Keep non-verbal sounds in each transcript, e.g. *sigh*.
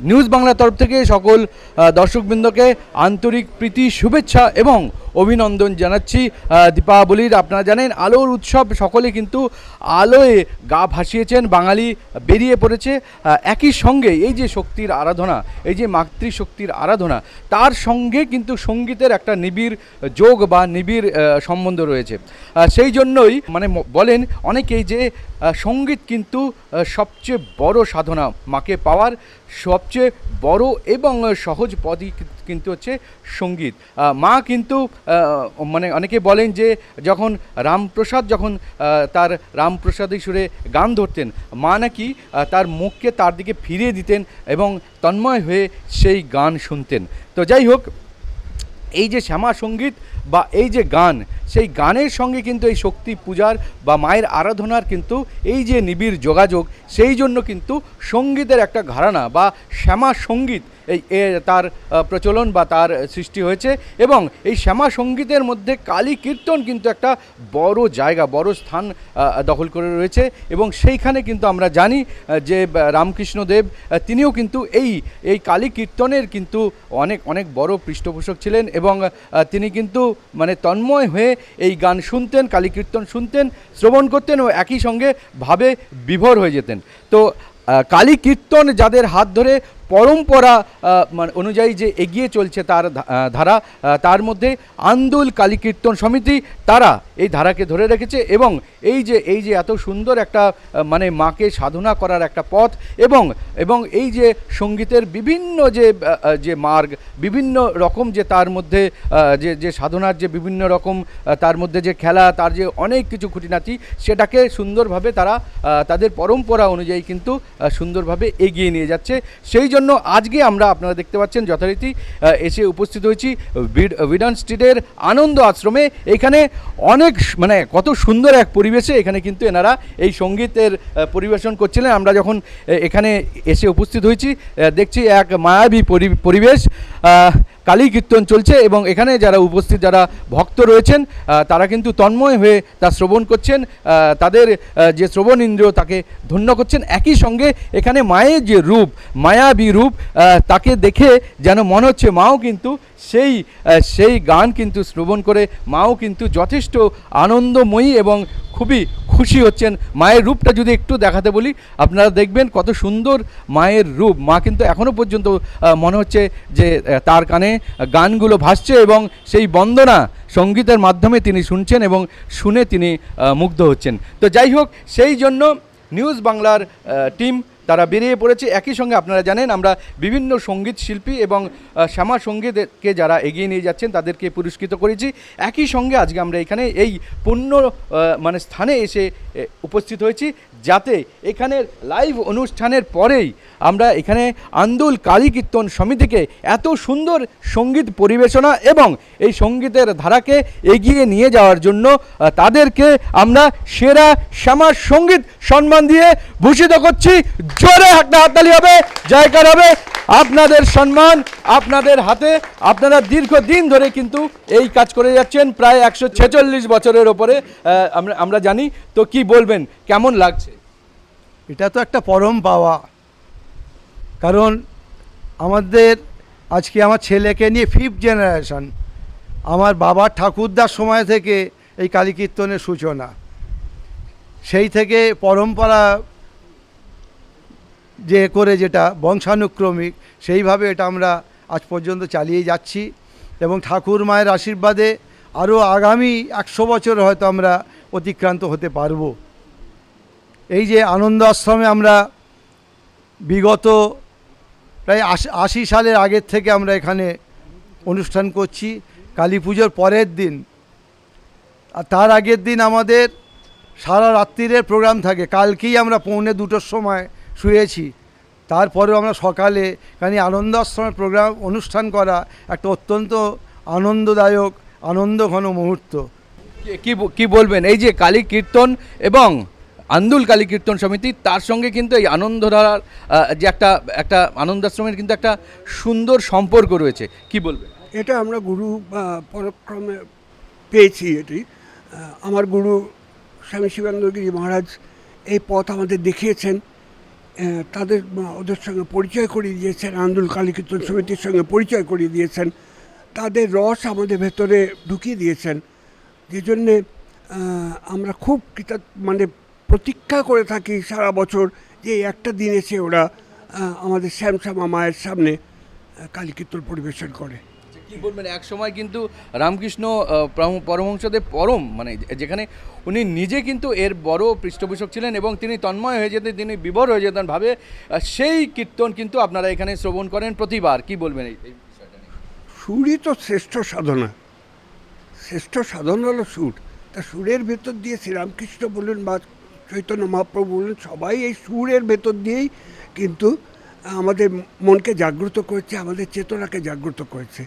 News বাংলার তরফ থেকে সকল দর্শকবৃন্দকে আন্তরিক প্রীতি শুভেচ্ছা এবং অভিনন্দন জানাচ্ছি দীপাবলির। আপনারা জানেন, আলোর উৎসব সকলে কিন্তু আলোয় গা ভাসিয়েছেন, বাঙালি বেরিয়ে পড়েছে একই সঙ্গে এই যে শক্তির আরাধনা, এই যে মাতৃশক্তির আরাধনা, তার সঙ্গে কিন্তু সঙ্গীতের একটা নিবিড় যোগ বা নিবিড় সম্বন্ধ রয়েছে। সেই জন্যই মানে বলেন অনেকেই যে সংগীত কিন্তু সবচেয়ে বড় সাধনা মাকে পাওয়ার, সবচেয়ে বড় এবং সহজ পদই কিন্তু হচ্ছে সংগীত। মা কিন্তু মানে অনেকে বলেন যে যখন রামপ্রসাদ, যখন তার রামপ্রসাদী সুরে গান ধরতেন, মা নাকি তার মুখকে তার দিকে ফিরিয়ে দিতেন এবং তন্ময় হয়ে সেই গান শুনতেন। তো যাই হোক, এই যে শ্যামা সংগীত বা এই যে গান, সেই গানের সঙ্গে কিন্তু এই শক্তি পূজার বা মায়ের আরাধনার কিন্তু এই যে নিবিড় যোগাযোগ, সেই জন্য কিন্তু সঙ্গীতের একটা ঘরানা বা শ্যামা সংগীত এই তার প্রচলন বা তার সৃষ্টি হয়েছে এবং এই শ্যামা সঙ্গীতের মধ্যে কালী কীর্তন কিন্তু একটা বড় জায়গা বড় স্থান দখল করে রয়েছে এবং সেইখানে কিন্তু আমরা জানি যে আহ, রামকৃষ্ণ দেব তিনিও কিন্তু এই এই কালী কীর্তনের কিন্তু অনেক অনেক বড় পৃষ্ঠপোষক ছিলেন এবং তিনি কিন্তু মানে তন্ময় হয়ে এই গান শুনতেন কালী কীর্তন শুনতেন শ্রবণ করতেন ও একই সঙ্গে ভাবে বিভোর হয়ে যেতেন। তো কালী কীর্তন যাদের হাত ধরে পরম্পরা মানে অনুযায়ী যে এগিয়ে চলছে তার ধারা তার মধ্যে আন্দোল কালী কীর্তন সমিতি, তারা এই ধারাকে ধরে রেখেছে এবং এই যে এই যে এত সুন্দর একটা মানে মাকে সাধনা করার একটা পথ এবং এবং এই যে সঙ্গীতের বিভিন্ন যে যে মার্গ, বিভিন্ন রকম যে তার মধ্যে যে যে সাধনার যে বিভিন্ন রকম তার মধ্যে যে খেলা, তার যে অনেক কিছু খুঁটিনাটি, সেটাকে সুন্দরভাবে তারা তাদের পরম্পরা অনুযায়ী কিন্তু সুন্দরভাবে এগিয়ে নিয়ে যাচ্ছে। সেই জন্য আজকে আমরা আপনারা দেখতে পাচ্ছেন যথারীতি এসে উপস্থিত হয়েছি বিড- বিডন স্ট্রিটের আনন্দ আশ্রমে। এখানে অনেক মানে কত সুন্দর এক পরিবেশে এখানে কিন্তু এনারা এই সঙ্গীতের পরিবেশন করছিলেন। আমরা যখন এখানে এসে উপস্থিত হয়েছি দেখছি এক মায়াবী পরি- পরিবেশ। কালী কীর্তন চলছে এবং এখানে যারা উপস্থিত, যারা ভক্ত রয়েছেন তারা কিন্তু তন্ময় হয়ে তা শ্রবণ করছেন তাদের যে শ্রবণ ইন্দ্রিয় তাকে ধন্য করছেন। একই সঙ্গে এখানে মায়ের যে রূপ, মায়াবী রূপ তাকে দেখে যেন মনে হচ্ছে মাও কিন্তু সেই সেই গান কিন্তু শ্রবণ করে মাও কিন্তু যথেষ্ট আনন্দময়ী এবং খুবই খুশি হচ্ছেন। মায়ের রূপটা যদি একটু দেখাতে বলি, আপনারা দেখবেন কত সুন্দর মায়ের রূপ। মা কিন্তু এখনও পর্যন্ত মনে হচ্ছে যে তার কানে গানগুলো ভাসছে এবং সেই বন্দনা সঙ্গীতের মাধ্যমে তিনি শুনছেন এবং শুনে তিনি মুগ্ধ হচ্ছেন। তো যাই হোক, সেই জন্য নিউজ বাংলার টিম তারা বেরিয়ে পড়েছে। একই সঙ্গে আপনারা জানেন, আমরা বিভিন্ন সংগীত শিল্পী এবং শ্যামা সঙ্গীতকে যারা এগিয়ে নিয়ে যাচ্ছেন, তাদেরকে পুরস্কৃত করেছি। একই সঙ্গে আজকে আমরা এখানে এই পূর্ণ মানে স্থানে এসে উপস্থিত হয়েছি, যাতে এখানের লাইভ অনুষ্ঠানের পরেই আমরা এখানে আন্দোল কালী কীর্তন সমিতিকে এত সুন্দর সংগীত পরিবেশনা এবং এই সঙ্গীতের ধারাকে এগিয়ে নিয়ে যাওয়ার জন্য তাদেরকে আমরা সেরা শ্যামা সংগীত সম্মান দিয়ে ভূষিত করছি। জোরে একটা হাততালি হবে, জয়কার হবে। আপনাদের সম্মান, আপনাদের হাতে, আপনারা দীর্ঘদিন ধরে কিন্তু এই কাজ করে যাচ্ছেন, প্রায় একশো ছেচল্লিশ বছরের ওপরে আমরা আমরা জানি। তো কি বলবেন, কেমন লাগছে? এটা তো একটা পরম পাওয়া। কারণ আমাদের, আজকে আমার ছেলেকে নিয়ে ফিফথ জেনারেশন আমার বাবার ঠাকুরদার সময় থেকে এই কালী কীর্তনের সূচনা। সেই থেকে পরম্পরা যে করে যেটা বংশানুক্রমিক, সেইভাবে এটা আমরা আজ পর্যন্ত চালিয়ে যাচ্ছি এবং ঠাকুর মায়ের আশীর্বাদে আরও আগামী একশো বছর হয়তো আমরা অতিক্রান্ত হতে পারব। এই যে আনন্দ আশ্রমে আমরা বিগত প্রায় আশি সালের আগের থেকে আমরা এখানে অনুষ্ঠান করছি। কালী পুজোর পরের দিন। আর তার আগের দিন আমাদের সারা রাত্রিরের প্রোগ্রাম থাকে। কালকেই আমরা পৌনে দুটোর সময় শুয়েছি। তারপরেও আমরা সকালে এখানে আনন্দ আশ্রমের প্রোগ্রাম অনুষ্ঠান করা একটা অত্যন্ত আনন্দদায়ক আনন্দঘন মুহূর্ত। কি- কি বলবেন? এই যে কালী কীর্তন এবং আন্দুল কালী কীর্তন সমিতি তার সঙ্গে কিন্তু এই আনন্দধারার যে একটা একটা আনন্দাশ্রমের কিন্তু একটা সুন্দর সম্পর্ক রয়েছে। কি বলবেন? এটা আমরা গুরু বা পরক্রমে পেয়েছি এটি। আমার গুরু স্বামী শিবানন্দগিরি মহারাজ এই পথ আমাদের দেখিয়েছেন। তাদের ওদের সঙ্গে পরিচয় করিয়ে দিয়েছেন আন্দোলন কালী কীর্তন সমিতির সঙ্গে পরিচয় করিয়ে দিয়েছেন। তাদের রস আমাদের ভেতরে ঢুকিয়ে দিয়েছেন। যে জন্যে আমরা খুব মানে প্রতীক্ষা করে থাকি সারা বছর যে একটা দিন এসে ওরা আমাদের শ্যামশ্যামা মায়ের সামনে আহ, কালী কীর্তন পরিবেশন করে। কি বলবেন? এক সময় কিন্তু রামকৃষ্ণ আহ, পরম- মানে যেখানে উনি নিজে কিন্তু এর বড় পৃষ্ঠপোষক ছিলেন এবং তিনি তন্ময় হয়ে যেতেন তিনি বিবর হয়ে যেতেন ভাবে সেই কীর্তন কিন্তু আপনারা এখানে শ্রবণ করেন প্রতিবার। কি বলবেন এই সুরই তো শ্রেষ্ঠ সাধনা। শ্রেষ্ঠ সাধনা হলো সুর। তা সুরের ভেতর দিয়ে শ্রীরামকৃষ্ণ বলুন বা চৈতন্য মহাপ্রভু বলুন সবাই এই সুরের ভেতর দিয়েই কিন্তু আমাদের মনকে জাগ্রত করেছে, আমাদের চেতনাকে জাগ্রত করেছে।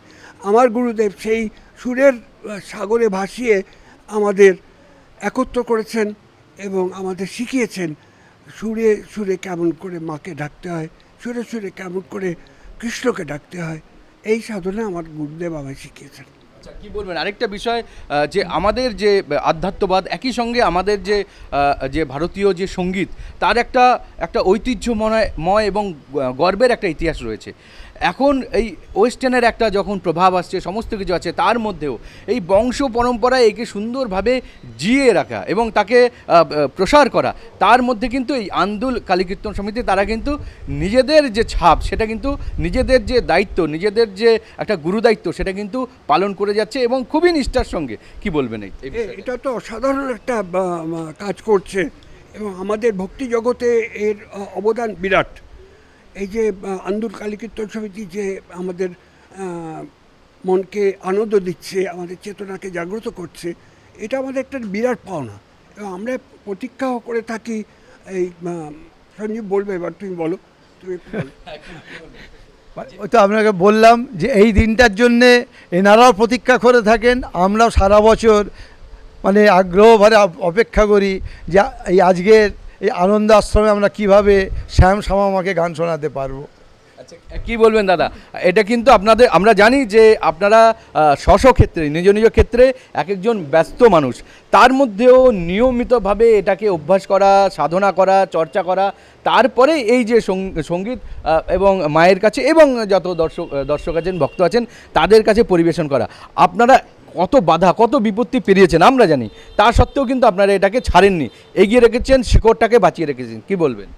আমার গুরুদেব সেই সুরের সাগরে ভাসিয়ে আমাদের একত্র করেছেন এবং আমাদের শিখিয়েছেন, সুরে সুরে কেমন করে মাকে ডাকতে হয়, সুরে সুরে কেমন করে কৃষ্ণকে ডাকতে হয়। এই সাধনা আমার গুরুদেব আমায় শিখিয়েছেন। আচ্ছা কি বলবেন? আরেকটা বিষয় যে আমাদের যে আধ্যাত্মবাদ, একই সঙ্গে আমাদের যে যে ভারতীয় যে সংগীত, তার একটা একটা ঐতিহ্যময়, ময় এবং গর্বের একটা ইতিহাস রয়েছে। এখন এই ওয়েস্টার্নের একটা যখন প্রভাব আসছে সমস্ত কিছু আছে তার মধ্যেও এই বংশ পরম্পরায় একে সুন্দরভাবে জিয়ে রাখা এবং তাকে প্রসার করা তার মধ্যে কিন্তু এই আন্দোল কালীকীর্তন সমিতি তারা কিন্তু নিজেদের যে ছাপ সেটা কিন্তু নিজেদের যে দায়িত্ব নিজেদের যে একটা গুরুদায়িত্ব সেটা কিন্তু পালন করে যাচ্ছে এবং খুবই নিষ্ঠার সঙ্গে কি বলবেন এই? এটা তো অসাধারণ একটা কাজ করছে এবং আমাদের ভক্তি জগতে এর অবদান বিরাট এই যে আন্দুল কালীকীর্তন সমিতি যে আমাদের মনকে আনন্দ দিচ্ছে, আমাদের চেতনাকে জাগ্রত করছে, এটা আমাদের একটা বিরাট পাওনা। এবং আমরা প্রতীক্ষাও করে থাকি এই সঞ্জীব বলবে, এবার তুমি বলো, তুমি *laughs* তো আপনাকে বললাম যে এই দিনটার জন্যে এনারাও প্রতীক্ষা করে থাকেন, আমরাও সারা বছর মানে আগ্রহ ভরে অপেক্ষা করি যে এই আজকের এই আনন্দ আশ্রমে আমরা কীভাবে শ্যাম শ্যামামাকে গান শোনাতে পারব? আচ্ছা কি বলবেন দাদা? এটা কিন্তু আপনাদের, আমরা জানি যে আপনারা স্ব ক্ষেত্রে, নিজ নিজ ক্ষেত্রে এক একজন ব্যস্ত মানুষ। তার মধ্যেও নিয়মিতভাবে এটাকে অভ্যাস করা, সাধনা করা, চর্চা করা, তারপরে এই যে সংগীত এবং মায়ের কাছে, এবং যত দর্শক দর্শক আছেন, ভক্ত আছেন, তাদের কাছে পরিবেশন করা। আপনারা কত বাধা, কত বিপত্তি পেরিয়েছেন আমরা জানি। তা সত্ত্বেও কিন্তু আপনারা এটাকে ছাড়েননি। এগিয়ে রেখেছেন, শিকড়টাকে বাঁচিয়ে রেখেছেন। কি বলবেন?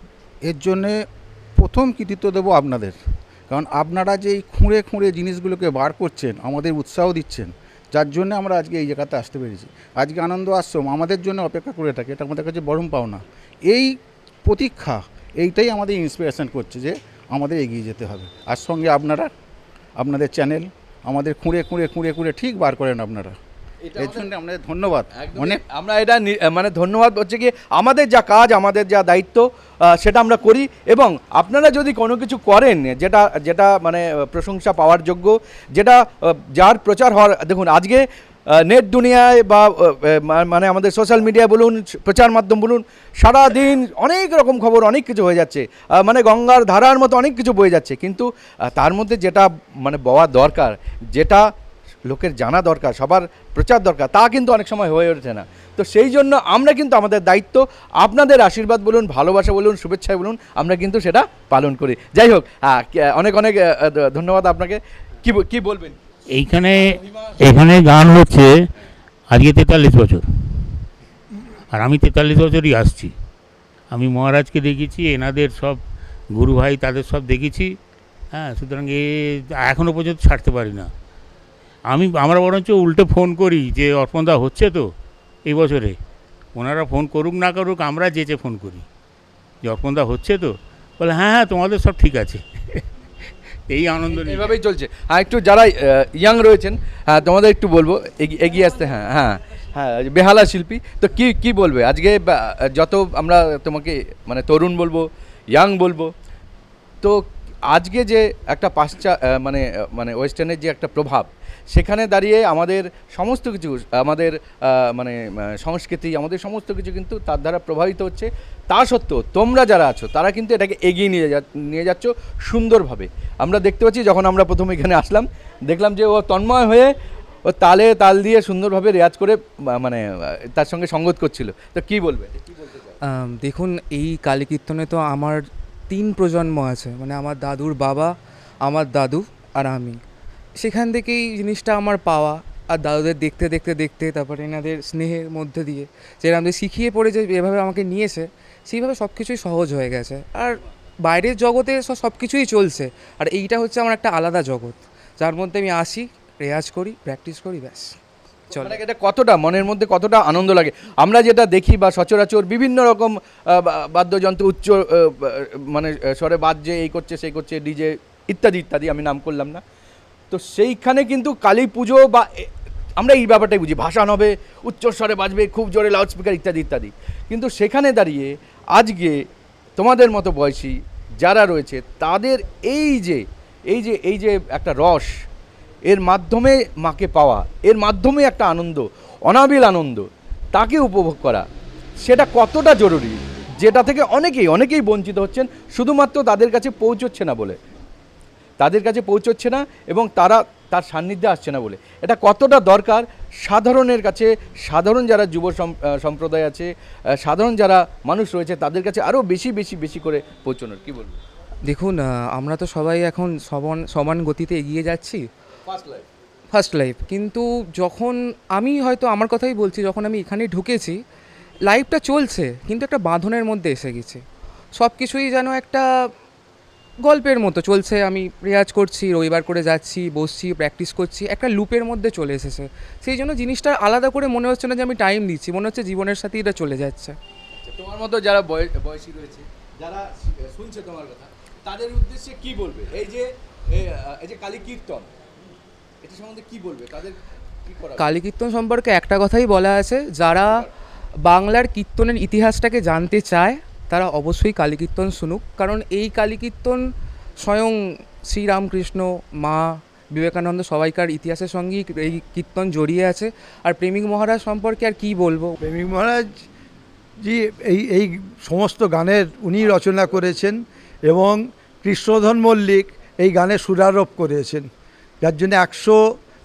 এর জন্যে প্রথম কৃতিত্ব দেবো আপনাদের। কারণ আপনারা যে এই খুঁড়ে খুঁড়ে জিনিসগুলোকে বার করছেন, আমাদের উৎসাহ দিচ্ছেন, যার জন্য আমরা আজকে এই জায়গাতে আসতে পেরেছি। আজকে আনন্দ আশ্রম আমাদের জন্য অপেক্ষা করে থাকে, এটা আমাদের কাছে বরম পাওনা। এই প্রতীক্ষা, এইটাই আমাদের ইন্সপিরেশন করছে যে আমাদের এগিয়ে যেতে হবে। আর সঙ্গে আপনারা, আপনাদের চ্যানেল আমাদের কুঁড়ে কুঁড়ে কুঁড়ে কুঁড়ে ঠিক বার করেন আপনারা। এর জন্য আপনাদের ধন্যবাদ। অনেক অনেক আমরা এটা মানে ধন্যবাদ হচ্ছে কি আমাদের যা কাজ আমাদের যা দায়িত্ব সেটা আমরা করি এবং আপনারা যদি কোনো কিছু করেন যেটা যেটা মানে প্রশংসা পাওয়ার যোগ্য যেটা যার প্রচার হওয়ার দেখুন আজকে নেট দুনিয়ায় বা মানে আমাদের সোশ্যাল মিডিয়ায় বলুন, প্রচার মাধ্যম বলুন সারা দিন অনেক রকম খবর, অনেক কিছু হয়ে যাচ্ছে। মানে গঙ্গার ধারার মতো অনেক কিছু বয়ে যাচ্ছে। কিন্তু তার মধ্যে যেটা মানে বওয়া দরকার, যেটা লোকের জানা দরকার, সবার প্রচার দরকার, তা কিন্তু অনেক সময় হয়ে ওঠে না। তো সেই জন্য আমরা কিন্তু আমাদের দায়িত্ব, আপনাদের আশীর্বাদ বলুন, ভালোবাসা বলুন শুভেচ্ছা বলুন, আমরা কিন্তু সেটা পালন করি। যাই হোক অনেক অনেক ধন্যবাদ আপনাকে। কি কি বলবেন? এইখানে এখানে গান হচ্ছে আজকে তেতাল্লিশ বছর। আর আমি তেতাল্লিশ বছরই আসছি। আমি মহারাজকে দেখেছি, এনাদের সব গুরু ভাই তাদের সব দেখেছি। হ্যাঁ সুতরাং এ এখনও পর্যন্ত ছাড়তে পারি না। আমি, আমরা বরঞ্চ উল্টে ফোন করি যে অর্পণদা হচ্ছে তো এই বছরে। ওনারা ফোন করুক না করুক, আমরা যেচে ফোন করি। যে অর্পণদা হচ্ছে তো, বলে হ্যাঁ হ্যাঁ তোমাদের সব ঠিক আছে। এই আনন্দ এভাবেই চলছে। আর একটু যারা ইয়াং রয়েছেন হ্যাঁ তোমাদের একটু বলব, এগি- এগিয়ে আসতে হ্যাঁ হ্যাঁ হ্যাঁ বেহালা শিল্পী, তো কি কি বলবে? আজকে যত আমরা তোমাকে মানে তরুণ বলব ইয়াং বলব, তো আজকে যে একটা পাশ্চা মানে মানে ওয়েস্টার্নের যে একটা প্রভাব সেখানে দাঁড়িয়ে আমাদের সমস্ত কিছু, আমাদের মানে সংস্কৃতি, আমাদের সমস্ত কিছু কিন্তু তার দ্বারা প্রভাবিত হচ্ছে। তা সত্ত্বেও তোমরা যারা আছো, তারা কিন্তু এটাকে এগিয়ে নিয়ে যা, নিয়ে যাচ্ছ সুন্দরভাবে। আমরা দেখতে পাচ্ছি যখন আমরা প্রথম এখানে আসলাম, দেখলাম যে ও তন্ময় হয়ে ও তালে তাল দিয়ে সুন্দরভাবে রেয়াজ করে মানে তার সঙ্গে সঙ্গত করছিল। তো কি বলবে? দেখুন, এই কালী কীর্তনে তো আমার তিন প্রজন্ম আছে। মানে আমার দাদুর বাবা, আমার দাদু আর আমি। সেখান থেকেই জিনিসটা আমার পাওয়া আর দাদুদের দেখতে দেখতে দেখতে তারপরে এনাদের স্নেহের মধ্যে দিয়ে যে আমাদের শিখিয়ে পড়ে যে এভাবে আমাকে নিয়েছে, সেইভাবে সব কিছুই সহজ হয়ে গেছে। আর বাইরের জগতে সব কিছুই চলছে। আর এইটা হচ্ছে আমার একটা আলাদা জগৎ। যার মধ্যে আমি আসি, রেয়াজ করি, প্র্যাকটিস করি, ব্যাস। চল। মানে এটা কতটা, মনের মধ্যে কতটা আনন্দ লাগে? আমরা যেটা দেখি বা সচরাচর বিভিন্ন রকম বাদ্যযন্ত্র, উচ্চ মানে স্বরে বাজছে, এই করছে, সেই করছে, ডিজে, ইত্যাদি ইত্যাদি, আমি নাম করলাম না। তো সেইখানে কিন্তু কালী পুজো বা আমরা এই ব্যাপারটাই বুঝি। ভাষণ হবে উচ্চ স্বরে বাজবে, খুব জোরে লাউডস্পিকার ইত্যাদি ইত্যাদি। কিন্তু সেখানে দাঁড়িয়ে আজকে তোমাদের মতো বয়সী যারা রয়েছে, তাদের এই যে এই যে এই যে একটা রস, এর মাধ্যমে মাকে পাওয়া, এর মাধ্যমে একটা আনন্দ, অনাবিল আনন্দ, তাকে উপভোগ করা, সেটা কতটা জরুরি? যেটা থেকে অনেকেই অনেকেই বঞ্চিত হচ্ছেন, শুধুমাত্র তাদের কাছে পৌঁছচ্ছে না বলে। তাদের কাছে পৌঁছচ্ছে না এবং তারা তার সান্নিধ্যে আসছে না বলে। এটা কতটা দরকার? সাধারণের কাছে সাধারণ যারা যুব সম্প্রদায় আছে সাধারণ যারা মানুষ রয়েছে তাদের কাছে আরও বেশি বেশি বেশি করে পৌঁছানোর কি বলব? দেখুন আমরা তো সবাই এখন সমান সমান গতিতে এগিয়ে যাচ্ছি। ফার্স্ট লাইফ ফার্স্ট লাইফ কিন্তু যখন আমি হয়তো আমার কথাই বলছি যখন আমি এখানে ঢুকেছি লাইফটা চলছে কিন্তু একটা বাঁধনের মধ্যে এসে গেছে। সব কিছুই যেন একটা গল্পের মতো চলছে। আমি রেয়াজ করছি রবিবার করে যাচ্ছি বসছি প্র্যাকটিস করছি একটা লুপের মধ্যে চলে এসেছে। সেই জন্য জিনিসটা আলাদা করে মনে হচ্ছে না যে আমি টাইম দিচ্ছি মনে হচ্ছে জীবনের সাথে এটা চলে যাচ্ছে। আচ্ছা, তোমার মতো যারা বয়- বয়সী রয়েছে যারা শুনছে তোমার কথা তাদের উদ্দেশ্যে কি বলবে? এই যে এই যে কালী কীর্তন এটা সম্বন্ধে কি বলবে? তাদের কি করা কালী কীর্তন সম্পর্কে একটা কথাই বলা আছে যারা বাংলার কীর্তনের ইতিহাসটাকে জানতে চায় তারা অবশ্যই কালী কীর্তন শুনুক। কারণ এই কালী কীর্তন স্বয়ং শ্রীরামকৃষ্ণ, মা বিবেকানন্দ সবাইকার ইতিহাসের সঙ্গেই এই কীর্তন জড়িয়ে আছে। আর প্রেমিক মহারাজ সম্পর্কে আর কি বলব? প্রেমিক মহারাজ জি, এই এই সমস্ত গানের উনি রচনা করেছেন এবং কৃষ্ণধন মল্লিক এই গানে সুরারোপ করেছেন। যার জন্য একশো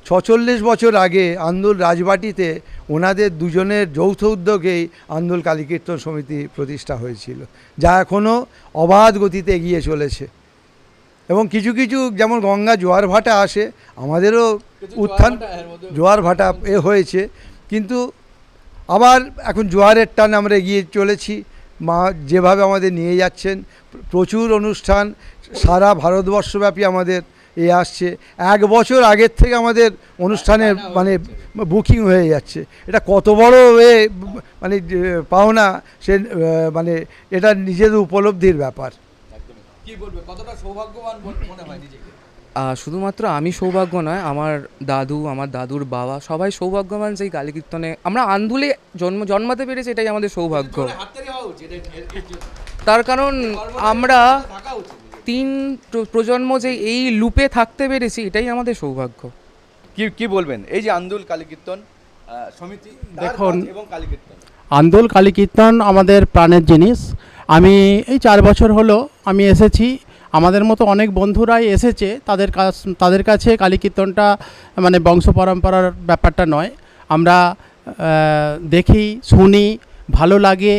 ছচল্লিশ বছর আগে আন্দোল রাজবাটিতে ওনাদের দুজনের যৌথ উদ্যোগেই আন্দোল কালীকীর্তন সমিতি প্রতিষ্ঠা হয়েছিল যা এখনও অবাধ গতিতে এগিয়ে চলেছে। এবং কিছু কিছু যেমন গঙ্গা জোয়ার ভাটা আসে আমাদেরও উত্থান জোয়ার ভাটা এ হয়েছে। কিন্তু আবার এখন জোয়ারের টান আমরা এগিয়ে চলেছি। মা যেভাবে আমাদের নিয়ে যাচ্ছেন প্রচুর অনুষ্ঠান সারা ভারতবর্ষব্যাপী আমাদের এ আসছে। এক বছর আগের থেকে আমাদের অনুষ্ঠানের মানে বুকিং হয়ে যাচ্ছে। এটা কত বড় এ মানে পাওনা? সে মানে এটা নিজেদের উপলব্ধির ব্যাপার। একদমই। কি বলবে? কতটা সৌভাগ্যবান বল- মনে হয় নিজেকে? আহ, শুধুমাত্র আমি সৌভাগ্য নয় আমার দাদু আমার দাদুর বাবা সবাই সৌভাগ্যবান সেই কালী কীর্তনে। আমরা আন্দুলে জন্ম জন্মাতে পেরেছি এটাই আমাদের সৌভাগ্য। তার কারণ আমরা। তিন প্রজন্ম যে এই লুপে থাকতে পেরেছি এটাই আমাদের সৌভাগ্য। কি কি বলবেন? এই যে আন্দোল কালী কীর্তন সমিতি দেখুন- এবং কালী কীর্তন আন্দোল কালী কীর্তন আমাদের প্রাণের জিনিস। আমি এই চার বছর হলো আমি এসেছি আমাদের মতো অনেক বন্ধুরাই এসেছে তাদের কাছ তাদের কাছে কালী কীর্তনটা মানে বংশ পরম্পরার ব্যাপারটা নয়। আমরা দেখি শুনি ভালো লাগে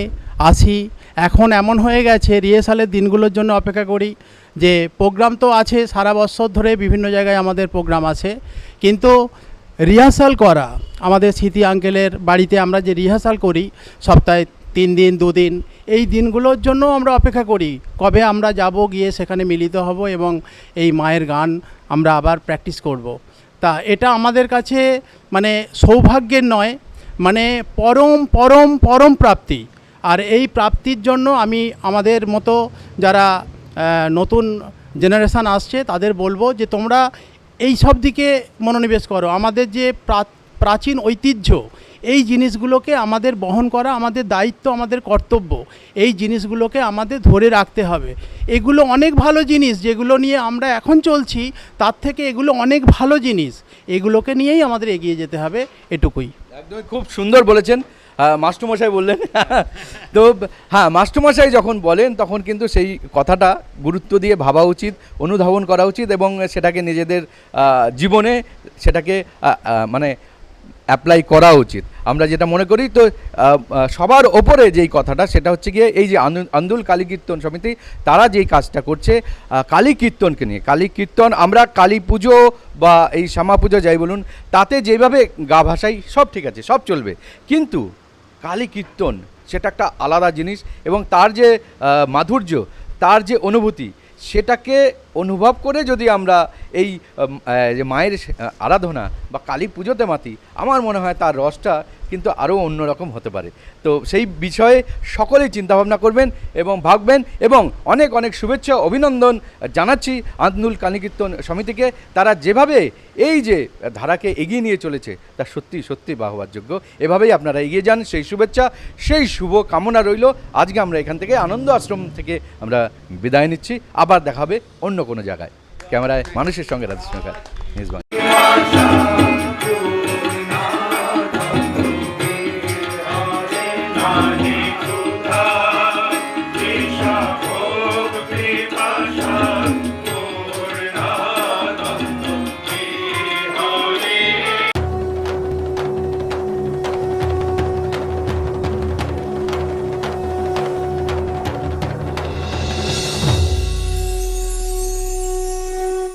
আসি এখন এমন হয়ে গেছে রিহার্সালের দিনগুলোর জন্য অপেক্ষা করি, যে প্রোগ্রাম তো আছে, সারা বছর ধরে বিভিন্ন জায়গায় আমাদের প্রোগ্রাম আছে, কিন্তু রিহার্সাল করা, আমাদের স্মৃতি আঙ্কেলের বাড়িতে আমরা যে রিহার্সাল করি, সপ্তাহে তিন দিন দুদিন এই দিনগুলোর জন্য আমরা অপেক্ষা করি, কবে আমরা যাব গিয়ে সেখানে মিলিত হব এবং এই মায়ের গান আমরা আবার প্র্যাকটিস করব। তা এটা আমাদের কাছে মানে সৌভাগ্যের নয় মানে পরম পরম পরম প্রাপ্তি আর এই প্রাপ্তির জন্য আমি আমাদের মতো যারা নতুন জেনারেশান আসছে, তাদের বলব যে তোমরা এই সব দিকে মনোনিবেশ করো। আমাদের যে প্রাচীন ঐতিহ্য, এই জিনিসগুলোকে আমাদের বহন করা আমাদের দায়িত্ব, আমাদের কর্তব্য, এই জিনিসগুলোকে আমাদের ধরে রাখতে হবে। এগুলো অনেক ভালো জিনিস যেগুলো নিয়ে আমরা এখন চলছি, তার থেকে এগুলো অনেক ভালো জিনিস। এগুলোকে নিয়েই আমাদের এগিয়ে যেতে হবে, এটুকুই। একদমই খুব সুন্দর বলেছেন। আহ, মাস্টারমশাই বললেন। *laughs* তো হ্যাঁ মাস্টারমশাই যখন বলেন তখন কিন্তু সেই কথাটা গুরুত্ব দিয়ে ভাবা উচিত অনুধাবন করা উচিত এবং সেটাকে নিজেদের জীবনে সেটাকে মানে অ্যাপ্লাই করা উচিত। আমরা যেটা মনে করি তো সবার ওপরে যেই কথাটা সেটা হচ্ছে গিয়ে এই যে আন্দু- আন্দুল কালী কীর্তন সমিতি তারা যেই কাজটা করছে কালী কীর্তনকে নিয়ে। কালী কীর্তন আমরা কালী পুজো বা এই শ্যামা পুজো যাই বলুন তাতে যেভাবে গা ভাসাই সব ঠিক আছে সব চলবে। কিন্তু কালী কীর্তন, সেটা একটা আলাদা জিনিস এবং তার যে মাধুর্য, তার যে অনুভূতি, সেটাকে অনুভব করে যদি আমরা এই যে মায়ের আরাধনা বা কালী পুজোতে মাতি, আমার মনে হয় তার রসটা কিন্তু আরও অন্যরকম হতে পারে। তো সেই বিষয়ে সকলেই চিন্তাভাবনা করবেন এবং ভাববেন এবং অনেক অনেক শুভেচ্ছা, অভিনন্দন জানাচ্ছি আন্দুল কালীকীর্তন সমিতিকে। তারা যেভাবে এই যে ধারাকে এগিয়ে নিয়ে চলেছে, তা সত্যি সত্যি বাহবার যোগ্য এভাবেই আপনারা এগিয়ে যান, সেই শুভেচ্ছা, সেই শুভ কামনা রইল। আজকে আমরা এখান থেকে আনন্দ আশ্রম থেকে আমরা বিদায় নিচ্ছি। আবার দেখা হবে অন্য কোনো জায়গায়। ক্যামেরায় মানুষের সঙ্গে রাজেশ নৌকা নিউজ